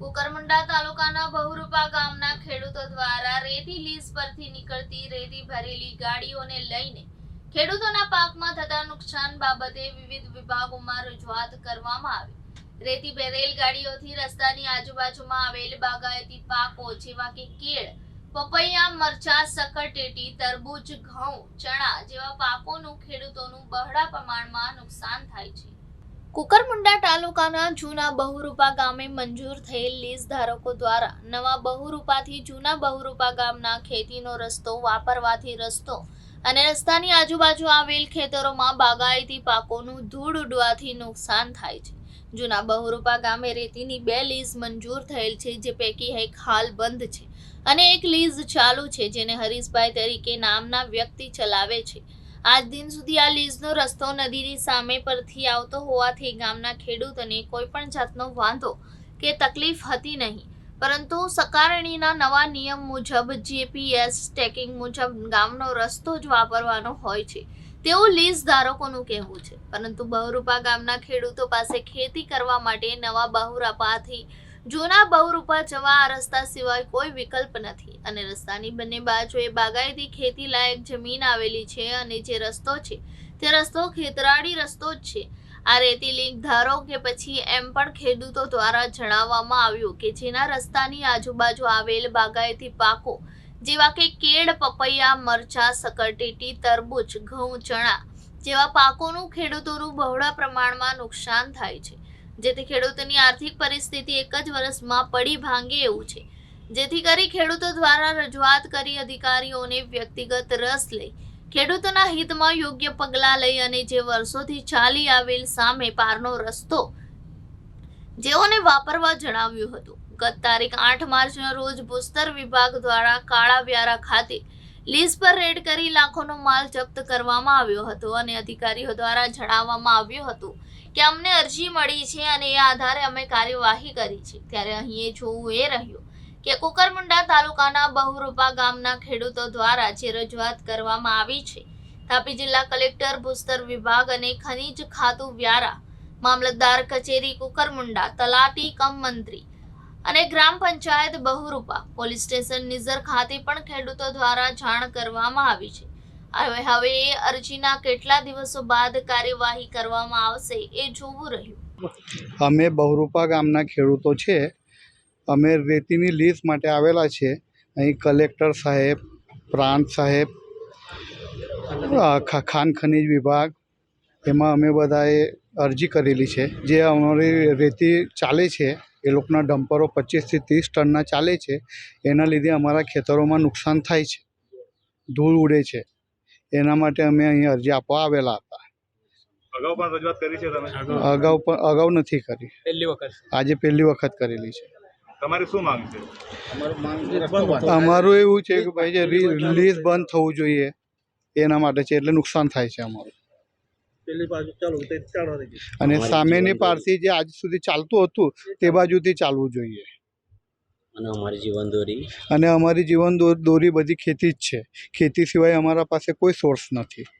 કુકરમુંડા તાલુકાના બહુરૂપા ગામના ખેડૂતો દ્વારા રેતી લીઝ પરથી નીકળતી રેતી ભરેલી ગાડીઓને લઈને ખેડૂતોના પાકમાં થતા નુકસાન બાબતે વિવિધ વિભાગોમાં રજૂઆત કરવામાં આવી. રેતી ભરેલ ગાડીઓથી રસ્તાની આજુબાજુમાં આવેલ બાગાયતી પાકો જેવા કે કેળ, પપૈયા, મરચા, સકરટેટી, તરબૂચ, ઘઉં, ચણા જેવા પાકોનું ખેડૂતોનું બહોળા પ્રમાણમાં નુકસાન થાય છે. કુકરમુંડા તાલુકાના જૂના બહુરૂપા ગામે મંજૂર થયેલ લીઝ ધારકો દ્વારા નવા બહુરૂપાથી જૂના બહુરૂપા ગામના ખેતીનો રસ્તો વાપરવાથી રસ્તો અને રસ્તાની આજુબાજુ આવેલ ખેતરોમાં બાગાયતી પાકોનું ધૂળ ઉડવાથી નુકસાન થાય છે. જૂના બહુરૂપા ગામે રેતીની બે લીઝ મંજૂર થયેલ છે, જે પૈકી એક હાલ બંધ છે અને એક લીઝ ચાલુ છે, જેને હરીશભાઈ તરીકે નામના વ્યક્તિ ચલાવે છે. આજ દિન સુધી આ લીઝનો રસ્તો નદીની સામે પરથી આવતો હોવાથી ગામના ખેડૂતોને કોઈ પણ જાતનો વાંધો કે તકલીફ હતી નહીં. પરંતુ સકારણીના નવા નિયમ મુજબ જીપીએસ ટેકિંગ મુજબ ગામનો રસ્તો જ વાપરવાનો હોય છે. તેવું લીઝ ધારકોનું કહેવું છે. પરંતુ બહુરૂપા ગામના ખેડૂતો પાસે ખેતી કરવા માટે નવા બહુરૂપાથી જૂના બહુરૂપા જવા આ રસ્તા સિવાય કોઈ વિકલ્પ નથી. અને રસ્તાની બંને બાજુએ બાગાયતી ખેતી લાયક જમીન આવેલી છે અને જે રસ્તો છે, તે રસ્તો ખેતરાળી રસ્તો જ છે. આ રેતી લીક ધારો કે પછી એમ પણ ખેડૂતો દ્વારા જણાવવામાં આવ્યું કે જેના રસ્તાની આજુબાજુ આવેલ બાગાયતી પાકો જેવા કે કેળ, પપૈયા, મરચા, સકરટેટી, તરબૂચ, ઘઉં, ચણા જેવા પાકોનું ખેડૂતોનું બહોળા પ્રમાણમાં નુકસાન થાય છે. જેથી ખેડૂતોની આર્થિક પરિસ્થિતિ એક જ વર્ષમાં પડી ભાંગે એવું છે. જેથી કરી ખેડૂતો દ્વારા રજૂઆત કરી અધિકારીઓને વ્યક્તિગત રસ લઈ, ખેડૂતોના હિતમાં યોગ્ય પગલાં લઈ અને જે વર્ષોથી ચાલી આવેલ સામે પારનો રસ્તો જેઓને વાપરવા જણાવ્યું હતું. ગત તારીખ આઠ માર્ચના રોજ ભૂસ્તર વિભાગ દ્વારા કાળા વ્યારા ખાતે લીઝ પર રેડ કરી લાખોનો માલ જપ્ત કરવામાં આવ્યો હતો અને અધિકારીઓ દ્વારા જણાવવામાં આવ્યું હતું કે અમને અરજી મળી છે અને એ આધારે અમે કાર્યવાહી કરી છે. ત્યારે અહીં એ જોવું એ રહ્યું કે કુકરમુંડા તાલુકાના બહુરૂપા ગામના ખેડૂતો દ્વારા જે રજૂઆત કરવામાં આવી છે, તાપી જિલ્લા કલેક્ટર, ભૂસ્તર વિભાગ અને ખનીજ ખાતું વ્યારા, મામલતદાર કચેરી કુકરમુંડા, તલાટી કમ મંત્રી અને ગ્રામ પંચાયત બહુરૂપા, પોલીસ સ્ટેશન નિઝર ખાતે પણ ખેડૂતો દ્વારા જાણ કરવામાં આવી છે. હવે હવે અરજીના કેટલા દિવસો બાદ કાર્યવાહી કરવામાં આવશે એ જોવું રહ્યું. અમે બહુરૂપા ગામના ખેડૂતો છે. અમે રેતીની લીઝ માટે આવેલા છે. અહીં કલેક્ટર સાહેબ, પ્રાંત સાહેબ ખાન ખનીજ વિભાગ, એમાં અમે બધાએ અરજી કરેલી છે. જે અમારી રેતી ચાલે છે, એ લોકોના ડમ્પરો પચીસથી ત્રીસ ટનના ચાલે છે. એના લીધે અમારા ખેતરોમાં નુકસાન થાય છે. ધૂળ ઉડે છે. એના માટે અમે અહીં અરજી આપવા આવેલા હતા. અગાઉ પણ રજૂઆત કરી છે તમે? અગાઉ પણ અગાઉ નથી કરી. પહેલી વખત. આજે પહેલી વખત કરેલી છે. તમારી શું માંગ છે? અમારું એવું છે કે ભાઈ જે રિલીઝ બંધ થવું જોઈએ એના માટે છે એટલે નુકસાન થાય છે અમારું. અને સામેની પારથી જે આજ સુધી ચાલતું હતું તે બાજુથી ચાલવું જોઈએ. અને અમારી જીવન દોરી. દોરી બધી ખેતી જ છે. ખેતી સિવાય અમારા પાસે કોઈ સોર્સ નથી.